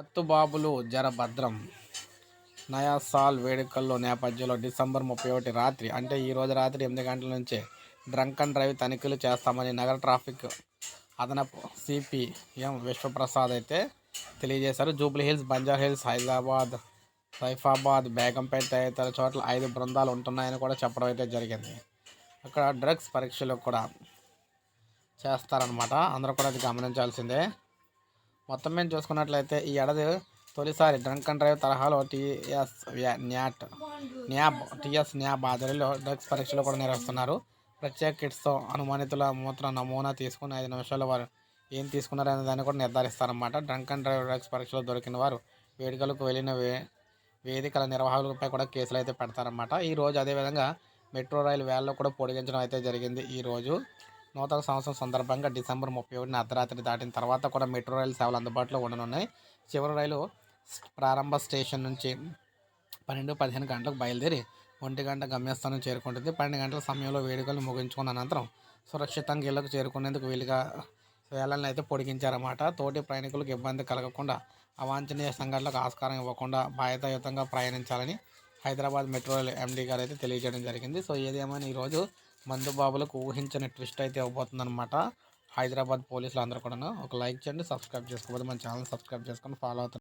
మత్తు జరభద్రం జర భద్రం. వేడుకల్లో నేపథ్యంలో డిసెంబర్ ముప్పై ఒకటి రాత్రి అంటే ఈరోజు రాత్రి ఎనిమిది గంటల నుంచే డ్రంక్ అండ్ డ్రైవ్ తనిఖీలు చేస్తామని నగర ట్రాఫిక్ అదనపు సిపిఎం విశ్వప్రసాద్ అయితే తెలియజేశారు. Jubilee hills Banjara hills Hyderabad Saifabad Begumpet తదితర చోట్ల ఐదు బృందాలు ఉంటున్నాయని కూడా చెప్పడం అయితే జరిగింది. అక్కడ డ్రగ్స్ పరీక్షలు కూడా చేస్తారనమాట అందరూ కూడా అది గమనించాల్సిందే. మొత్తం మీద చూసుకున్నట్లయితే ఈ ఏడాది తొలిసారి డ్రంక్ అండ్ డ్రైవ్ తరహాలో టీఎస్ న్యాట్ న్యాబ్ టీఎస్ న్యాబ్ ఆధ్వర్యంలో డ్రగ్స్ పరీక్షలు కూడా నిర్వహిస్తున్నారు. ప్రత్యేక కిట్స్తో అనుమానితుల మూత్ర నమూనా తీసుకుని ఐదు నిమిషాల వారు ఏం తీసుకున్నారు అనే దాన్ని కూడా నిర్ధారిస్తారన్నమాట. డ్రంక్ అండ్ డ్రైవ్ డ్రగ్స్ పరీక్షలో దొరికిన వారు వేడుకలకు వెళ్ళిన వే వేదికల నిర్వాహకులపై కూడా కేసులు అయితే పెడతారన్నమాట. ఈ రోజు అదేవిధంగా మెట్రో రైలు వేళ్ళలో కూడా పొడిగించడం అయితే జరిగింది. ఈ రోజు నూతన సంవత్సరం సందర్భంగా డిసెంబర్ ముప్పై ఒకటిన అర్ధరాత్రి దాటిన తర్వాత కూడా మెట్రో రైలు సేవలు అందుబాటులో ఉండనున్నాయి. చివరి రైలు ప్రారంభ స్టేషన్ నుంచి పన్నెండు పదిహేను గంటలకు బయలుదేరి ఒంటి గంట గమ్యస్థానం చేరుకుంటుంది. పన్నెండు గంటల సమయంలో వేడుకలు ముగించుకున్న అనంతరం సురక్షితంగా ఇళ్ళకు చేరుకునేందుకు వీలుగా వేళలను అయితే పొడిగించారన్నమాట. తోటి ప్రయాణికులకు ఇబ్బంది కలగకుండా అవాంఛనీయ సంఘటనలకు ఆస్కారం ఇవ్వకుండా బాధ్యతాయుతంగా ప్రయాణించాలని హైదరాబాద్ మెట్రో ఎండీ గారు అయితే తెలియజేయడం జరిగింది. సో ఏదేమైనా ఈరోజు మందుబాబులకు ఊహించని ట్విస్ట్ అయితే ఇవ్వబోతుందన్నమాట హైదరాబాద్ పోలీసులు అందరూ కూడా ఒక లైక్ చేయండి సబ్స్క్రైబ్ చేసుకోకపోతే మన ఛానల్ సబ్స్క్రైబ్ చేసుకొని ఫాలో అవుతుంది